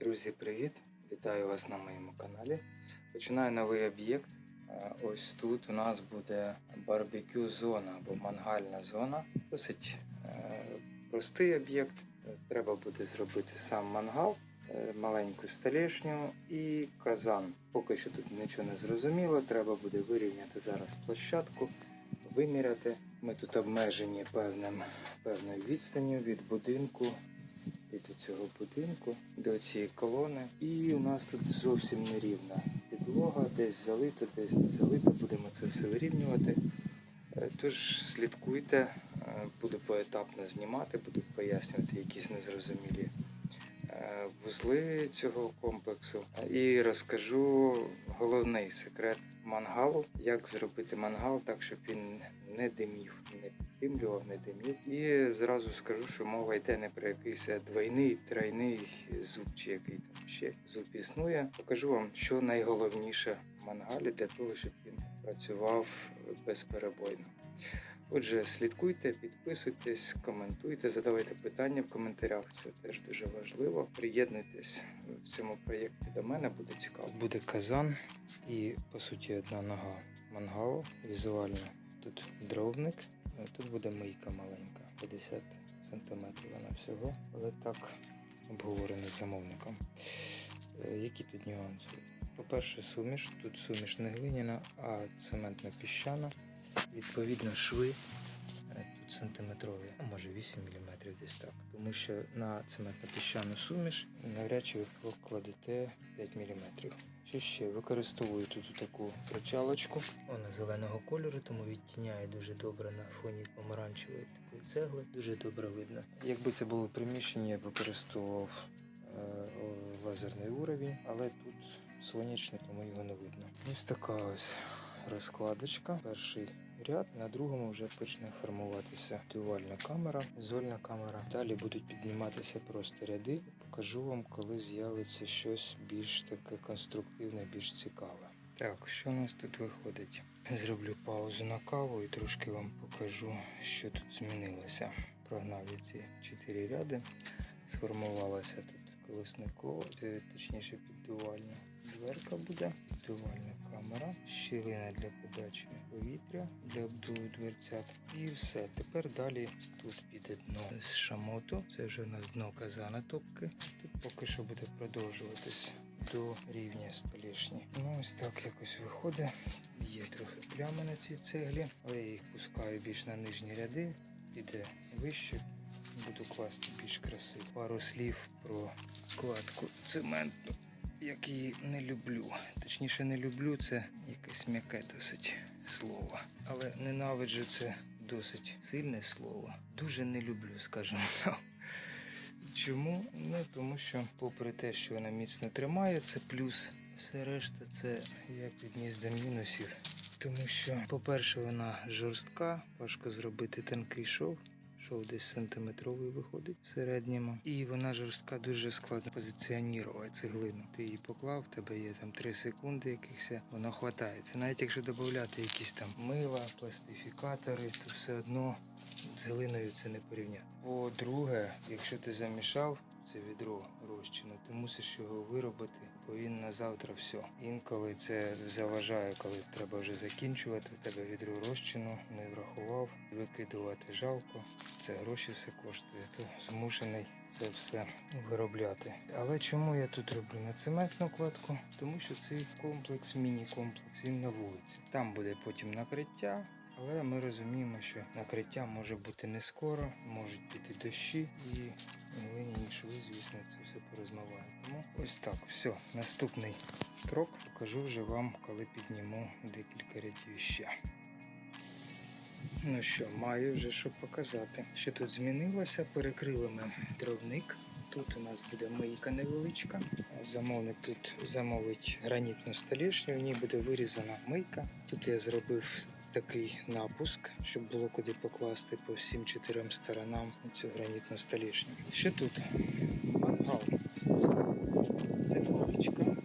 Друзі, привіт! Вітаю вас на моєму каналі. Починаю новий об'єкт. Е, Ось тут у нас буде барбекю зона або мангальна зона. Досить е, простий об'єкт. Е, Треба буде зробити сам мангал, маленьку столешню і казан. Поки що тут нічого не зрозуміло. Треба буде вирівняти зараз площадку, виміряти. Ми тут обмежені певним, певною відстанню від будинку від цього будинку до цієї колони. І у нас тут зовсім нерівна підлога, десь залито, десь не залито. Будемо це все вирівнювати. Е, Тож слідкуйте, е, буду поетапно знімати, буду пояснювати якісь незрозумілі е, вузли цього комплексу. І розкажу головний секрет мангалу, як зробити мангал так, щоб він не димів, не піддимлював, не димів. І зразу скажу, що мова йде не про якийсь двойний, тройний зуб чи який там ще зуб існує. Покажу вам, що найголовніше в мангалі для того, щоб він працював безперебойно. Отже, слідкуйте, підписуйтесь, коментуйте, задавайте питання в коментарях. Це теж дуже важливо. Приєднуйтесь в цьому проєкті до мене, буде цікаво. Буде казан і по суті одна нога мангалу. Візуально тут дровник, тут буде мийка маленька, 50 см вона всього, але так обговорено з замовником. Е, Які тут нюанси? По-перше, суміш. Тут суміш не глиняна, а цементно-піщана. Відповідно, шви е, тут сантиметрові, а може 8 мм десь так. Тому що на цементно-піщану суміш навряд чи ви покладете 5 мм. Що ще? Використовую тут таку причалочку. Вона зеленого кольору, тому відтіняє дуже добре на фоні помаранчевої такої цегли. Дуже добре видно. Якби це було приміщення, я б використовував е, лазерний уровень, але тут сонячно, тому його не видно. Ось така ось розкладочка. Перший ряд, на другому вже почне формуватися дуальна камера, зольна камера. Далі будуть підніматися просто ряди. Покажу вам, коли з'явиться щось більш таке конструктивне, більш цікаве. Так, що у нас тут виходить? Зроблю паузу на каву і трошки вам покажу, що тут змінилося. Прогнав я ці чотири ряди. Сформувалася тут колесникова, точніше піддувальна дверка буде, піддувальна камера, щілина для подачі повітря для обдуву дверцят. І все. Тепер далі тут піде дно з шамоту. Це вже у нас дно казана топки. Тут поки що буде продовжуватись до рівня столішні. Ну ось так якось виходить. Є трохи плями на цій цеглі, але я їх пускаю більш на нижні ряди, піде вище. Буду класти більш красиво. Пару слів про кладку цементну, як її не люблю. Точніше, не люблю це якесь м'яке досить слово. Але ненавиджу це досить сильне слово. Дуже не люблю, скажімо так. Чому? Ну тому що, попри те, що вона міцно тримає, це плюс. Все решта це я підніс до мінусів. Тому що, по-перше, вона жорстка, важко зробити тонкий шов. Шов десь сантиметровий виходить в середньому. І вона жорстка дуже складно позиціонувати цеглину. Ти її поклав, в тебе є там 3 секунди якихось, воно хватається. Навіть якщо додати якісь там мила, пластифікатори, то все одно цеглиною це не порівняти. По-друге, якщо ти замішав це відро розчину, ти мусиш його виробити, бо він на завтра все. Інколи це заважає, коли треба вже закінчувати. В тебе відро розчину не врахував, викидувати жалко. Це гроші все коштує, то змушений це все виробляти. Але чому я тут роблю на цементну кладку? Тому що цей комплекс, міні-комплекс, він на вулиці. Там буде потім накриття. Але ми розуміємо, що накриття може бути не скоро, можуть піти дощі і глиняні шви, звісно, це все порозмиває. Тому ось так, все. Наступний крок покажу вже вам, коли підніму декілька рядів ще. Ну що, маю вже що показати. Що тут змінилося? Перекрили ми дровник. Тут у нас буде мийка невеличка. Замовник тут замовить гранітну столішню, в ній буде вирізана мийка. Тут я зробив такий напуск, щоб було куди покласти по всім чотирьом сторонам цю гранітну столішню. Що тут? Мангал. Це поличка.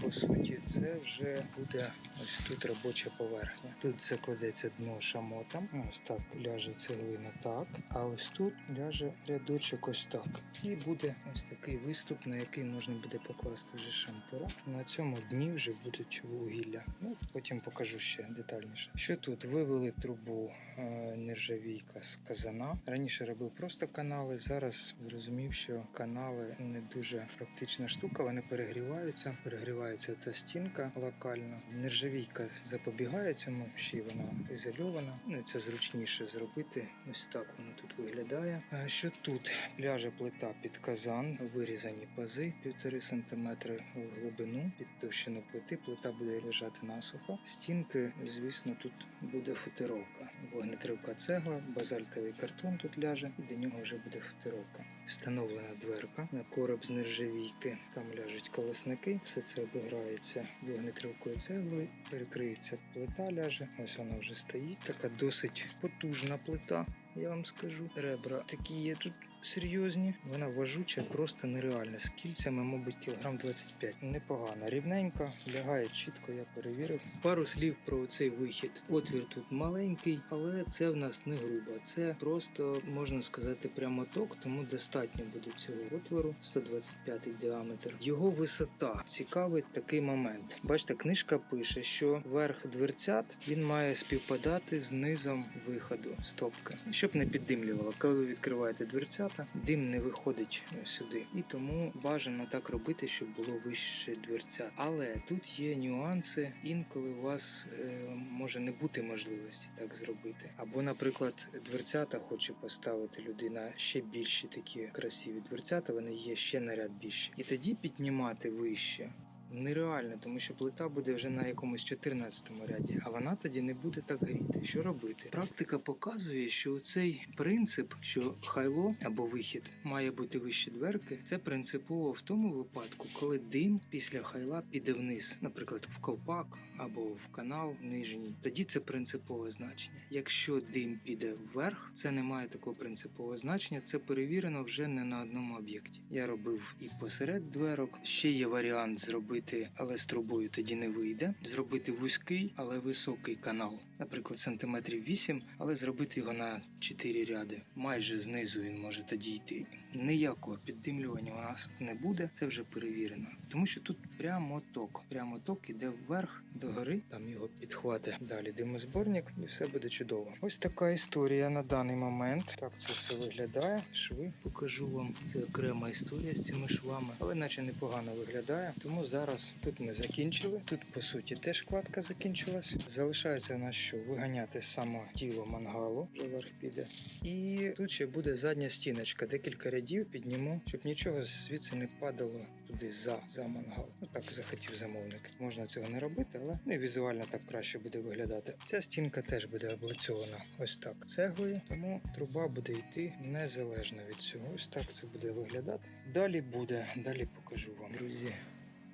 По суті це вже буде ось тут робоча поверхня. Тут закладеться дно шамотом. Ось так ляже цеглина так. А ось тут ляже рядочок ось так. І буде ось такий виступ, на який можна буде покласти вже шампура. На цьому дні вже будуть вугілля. Ну потім покажу ще детальніше. Що тут? Вивели трубу е, нержавійка з казана. Раніше робив просто канали. Зараз зрозумів, що канали не дуже практична штука. Вони перегріваються. Перегрівається та стінка локально. Нержавійка запобігає цьому, ще й вона ізольована. Ну це зручніше зробити. Ось так воно тут виглядає. Що тут? Пляже плита під казан, вирізані пази півтори сантиметри в глибину під товщину плити. Плита буде лежати насухо. Стінки, звісно, тут буде футировка. Вогнетривка цегла, базальтовий картон тут ляже, і до нього вже буде футировка. Встановлена дверка на короб з нержавійки. Там ляжуть колосники. Все це обіграється вогнетривкою цеглою. Перекриється плита ляже. Ось вона вже стоїть. Така досить потужна плита. Я вам скажу, ребра такі є тут серйозні. Вона важуча, просто нереальна. З кільцями, мабуть, кілограм 25. Непогана, рівненька, лягає чітко, я перевірив. Пару слів про цей вихід. Отвір тут маленький, але це в нас не грубо. Це просто можна сказати прямоток, тому достатньо буде цього отвору 125 діаметр. Його висота цікавий такий момент. Бачите, книжка пише, що верх дверцят він має співпадати з низом виходу стопки, щоб не піддимлювало. Коли ви відкриваєте дверцята, дим не виходить е, сюди, і тому бажано так робити, щоб було вище дверця. Але тут є нюанси. Інколи у вас е, може не бути можливості так зробити. Або, наприклад, дверцята хоче поставити людина ще більші такі красиві дверцята. Вони є ще на ряд більші, і тоді піднімати вище нереально, тому що плита буде вже на якомусь 14 ряді, а вона тоді не буде так гріти. Що робити? Практика показує, що цей принцип, що хайло або вихід має бути вище дверки, це принципово в тому випадку, коли дим після хайла піде вниз, наприклад, в ковпак або в канал нижній. Тоді це принципове значення. Якщо дим піде вверх, це не має такого принципового значення. Це перевірено вже не на одному об'єкті. Я робив і посеред дверок. Ще є варіант зробити, але з трубою тоді не вийде. Зробити вузький, але високий канал, наприклад, сантиметрів 8, але зробити його на 4 ряди. Майже знизу він може тоді йти. Ніякого піддимлювання у нас не буде. Це вже перевірено, тому що тут прямо ток. Прямо ток іде вверх до гори. Там його підхвати далі димозборник, і все буде чудово. Ось така історія на даний момент. Так це все виглядає. Шви покажу вам. Це окрема історія з цими швами, але наче непогано виглядає. Тому зараз тут ми закінчили. Тут по суті теж кладка закінчилась. Залишається в нас що виганяти саме тіло мангалу, вже вверх піде. І тут ще буде задня стіночка, декілька рядів підніму, щоб нічого звідси не падало туди за, за мангал. Ну так захотів замовник. Можна цього не робити, але ну, і візуально так краще буде виглядати. Ця стінка теж буде облицьована ось так цеглою, тому труба буде йти незалежно від цього. Ось так це буде виглядати. Далі буде, далі покажу вам, друзі.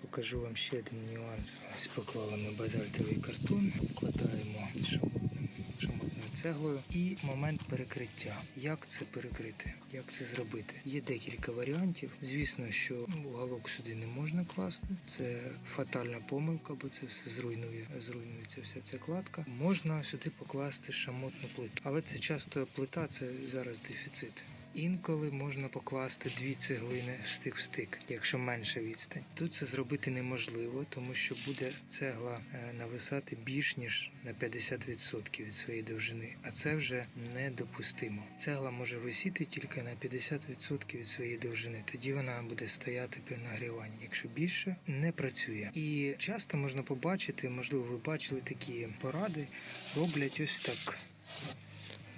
Покажу вам ще один нюанс. Ось поклали базальтовий картон, вкладаємо шамотним, шамотною цеглою і момент перекриття. Як це перекрити? Як це зробити? Є декілька варіантів. Звісно, що уголок сюди не можна класти. Це фатальна помилка, бо це все зруйнує, зруйнується вся ця кладка. Можна сюди покласти шамотну плиту, але це часто плита, це зараз дефіцит. Інколи можна покласти дві цеглини в стик в стик, якщо менша відстань. Тут це зробити неможливо, тому що буде цегла е, нависати більш ніж на 50% від своєї довжини, а це вже недопустимо. Цегла може висіти тільки на 50% від своєї довжини. Тоді вона буде стояти при нагріванні. Якщо більше, не працює. І часто можна побачити, можливо, ви бачили такі поради, роблять ось так.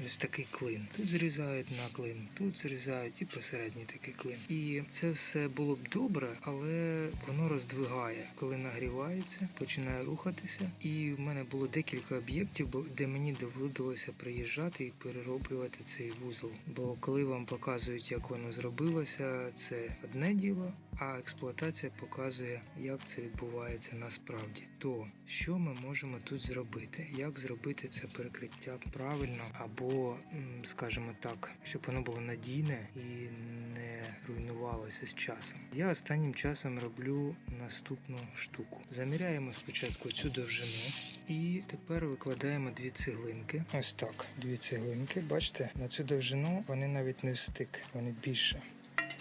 Ось такий клин. Тут зрізають на клин, тут зрізають і посередній такий клин. І це все було б добре, але воно роздвигає, коли нагрівається, починає рухатися. І в мене було декілька об'єктів, де мені доводилося приїжджати і перероблювати цей вузол. Бо коли вам показують, як воно зробилося, це одне діло. А експлуатація показує, як це відбувається насправді. То що ми можемо тут зробити? Як зробити це перекриття правильно або скажімо так, щоб воно було надійне і не руйнувалося з часом. Я останнім часом роблю наступну штуку. Заміряємо спочатку цю довжину і тепер викладаємо дві цеглинки. Ось так, дві цеглинки. Бачите, на цю довжину вони навіть не встик, вони більше.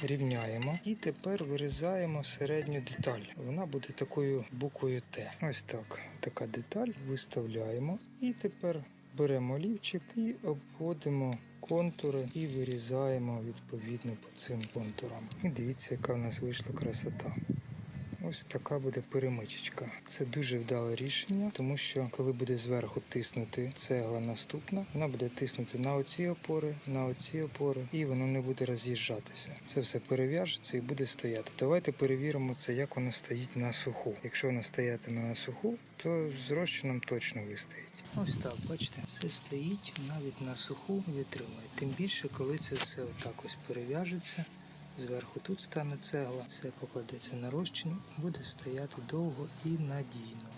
Рівняємо і тепер вирізаємо середню деталь. Вона буде такою буквою Т. Ось так. Така деталь виставляємо. І тепер беремо олівчик і обводимо контури і вирізаємо відповідно по цим контурам. І дивіться, яка в нас вийшла красота. Ось така буде перемичечка. Це дуже вдале рішення, тому що коли буде зверху тиснути цегла наступна, вона буде тиснути на оці опори, на оці опори, і воно не буде роз'їжджатися. Це все перев'яжеться і буде стояти. Давайте перевіримо це, як воно стоїть на суху. Якщо воно стоятиме на суху, то з розчином точно вистоїть. Ось так, бачите, все стоїть навіть на суху витримує. Тим більше, коли це все отак ось перев'яжеться. Зверху тут стане цегла, все покладеться на розчин, буде стояти довго і надійно.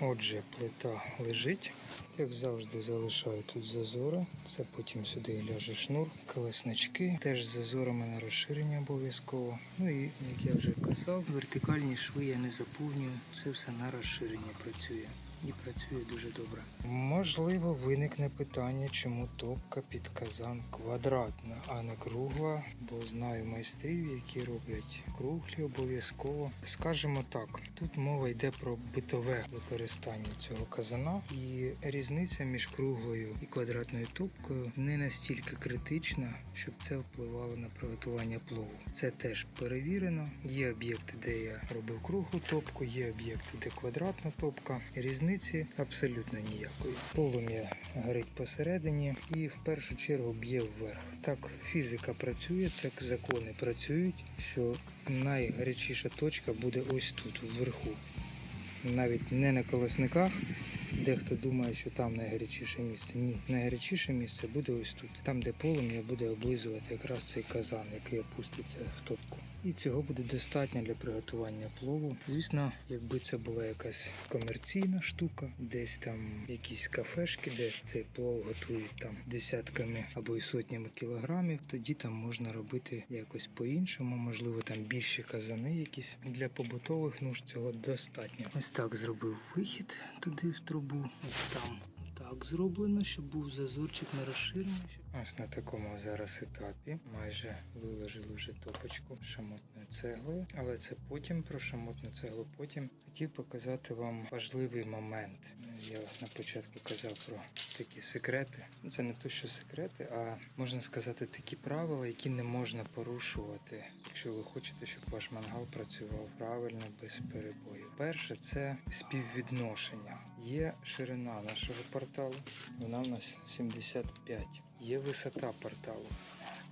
Отже, плита лежить. Як завжди, залишаю тут зазори. Це потім сюди ляже шнур, колеснички, теж з зазорами на розширення обов'язково. Ну і як я вже казав, вертикальні шви я не заповнюю. Це все на розширення працює. І працює дуже добре. Можливо, виникне питання, чому топка під казан квадратна, а не кругла, бо знаю майстрів, які роблять круглі обов'язково. Скажімо так, тут мова йде про битове використання цього казана, і різниця між круглою і квадратною топкою не настільки критична, щоб це впливало на приготування плову. Це теж перевірено. Є об'єкти, де я робив круглу топку, є об'єкти, де квадратна топка. Різниці абсолютно ніякої. Полум'я горить посередині і в першу чергу б'є вверх. Так фізика працює, так закони працюють, що найгарячіша точка буде ось тут, вверху. Навіть не на колесниках. Дехто думає, що там найгарячіше місце. Ні, найгарячіше місце буде ось тут, там, де полум'я буде облизувати якраз цей казан, який опуститься в топку. І цього буде достатньо для приготування плову. Звісно, якби це була якась комерційна штука, десь там якісь кафешки, де цей плов готують там десятками або й сотнями кілограмів, тоді там можна робити якось по-іншому, можливо, там більші казани якісь для побутових нужд цього достатньо. Ось так зробив вихід туди в трубу. Ось там так зроблено, щоб був зазорчик на розширення. Ось на такому зараз етапі майже виложили вже топочку шамотною цеглою, але це потім про шамотну цеглу. Потім хотів показати вам важливий момент. Я на початку казав про такі секрети. Ну, Це не то, що секрети, а можна сказати такі правила, які не можна порушувати, якщо ви хочете, щоб ваш мангал працював правильно без перебою. Перше це співвідношення. Є ширина нашого порталу, вона в нас 75. Є висота порталу.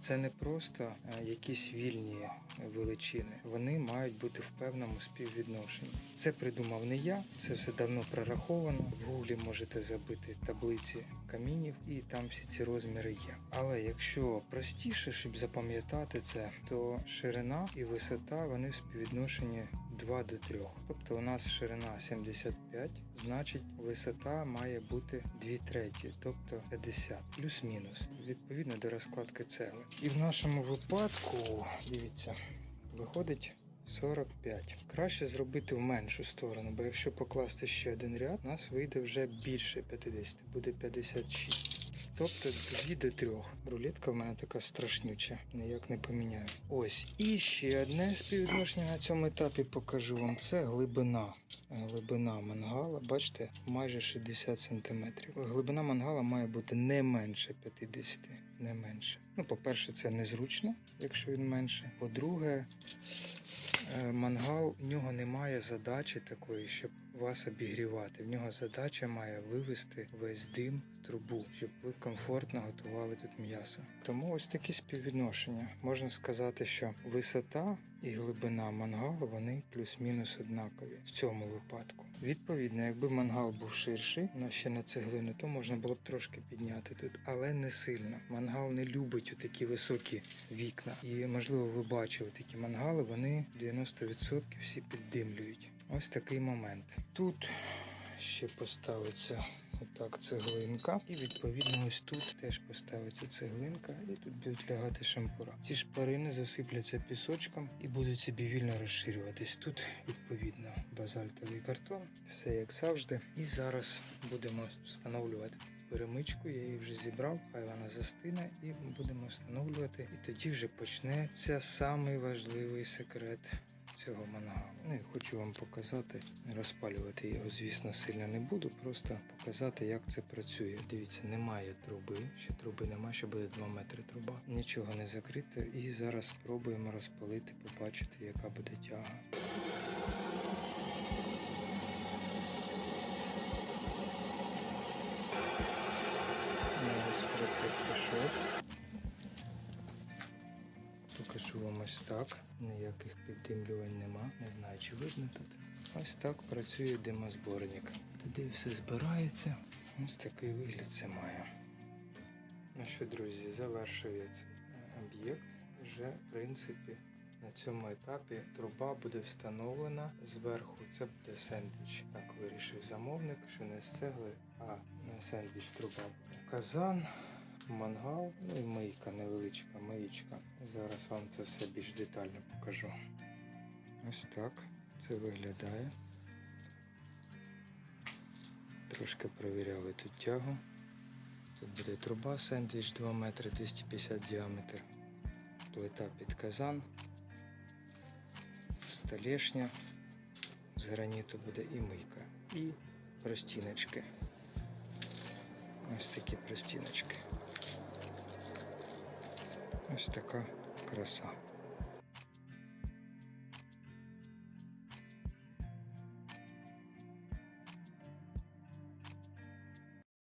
Це не просто е, якісь вільні величини. Вони мають бути в певному співвідношенні. Це придумав не я, це все давно прораховано. В гуглі можете забити таблиці камінів, і там всі ці розміри є. Але якщо простіше, щоб запам'ятати це, то ширина і висота вони в співвідношенні 2 до 3. Тобто у нас ширина 75, значить висота має бути 2 треті, тобто 50, плюс-мінус, відповідно до розкладки цегли. І в нашому випадку, дивіться, виходить 45. Краще зробити в меншу сторону, бо якщо покласти ще один ряд, у нас вийде вже більше 50, буде 56. Тобто 2 до 3. Рулетка в мене така страшнюча, ніяк не поміняю. Ось. І ще одне співвідношення на цьому етапі покажу вам. Це глибина. Е, Глибина мангала, бачите, майже 60 см. Глибина мангала має бути не менше 50, не менше. Ну, по-перше, це незручно, якщо він менше. По-друге, е, мангал в нього немає задачі такої, щоб вас обігрівати. В нього задача має вивести весь дим в трубу, щоб ви комфортно готували тут м'ясо. Тому ось такі співвідношення. Можна сказати, що висота і глибина мангалу вони плюс-мінус однакові в цьому випадку. Відповідно, якби мангал був ширший, на ще на цеглину, то можна було б трошки підняти тут, але не сильно. Мангал не любить такі високі вікна. І можливо, ви бачили такі мангали, вони 90% всі піддимлюють. Ось такий момент. Тут ще поставиться отак цеглинка. І відповідно ось тут теж поставиться цеглинка, і тут будуть лягати шампура. Ці шпарини засипляться пісочком і будуть собі вільно розширюватись. Тут відповідно базальтовий картон, все як завжди. І зараз будемо встановлювати перемичку. Я її вже зібрав, хай вона застине, і будемо встановлювати. І тоді вже почнеться самий важливий секрет цього мангалу. Ну і хочу вам показати, розпалювати його, звісно, сильно не буду, просто показати, як це працює. Дивіться, немає труби, ще труби немає, ще буде 2 метри труба. Нічого не закрито. І зараз спробуємо розпалити, побачити, яка буде тяга. Ну, ось процес пішов. Покажу ось так. Ніяких піддимлювань нема. Не знаю, чи видно тут. Ось так працює димозборник. Туди все збирається. Ось такий вигляд це має. Ну що, друзі, завершив я цей е, об'єкт. Вже, в принципі, на цьому етапі труба буде встановлена зверху. Це буде сендвіч. Так вирішив замовник, що не з цегли, а сендвіч труба буде. Казан, мангал, ну і мийка невеличка миєчка. Зараз вам це все більш детально покажу. Ось так це виглядає. Трошки перевіряли тут тягу. Тут буде труба сендвіч 2 метри 250 діаметр. Плита під казан. Столешня з граніту буде і мийка. І простіночки. Ось такі простіночки. Ось така краса.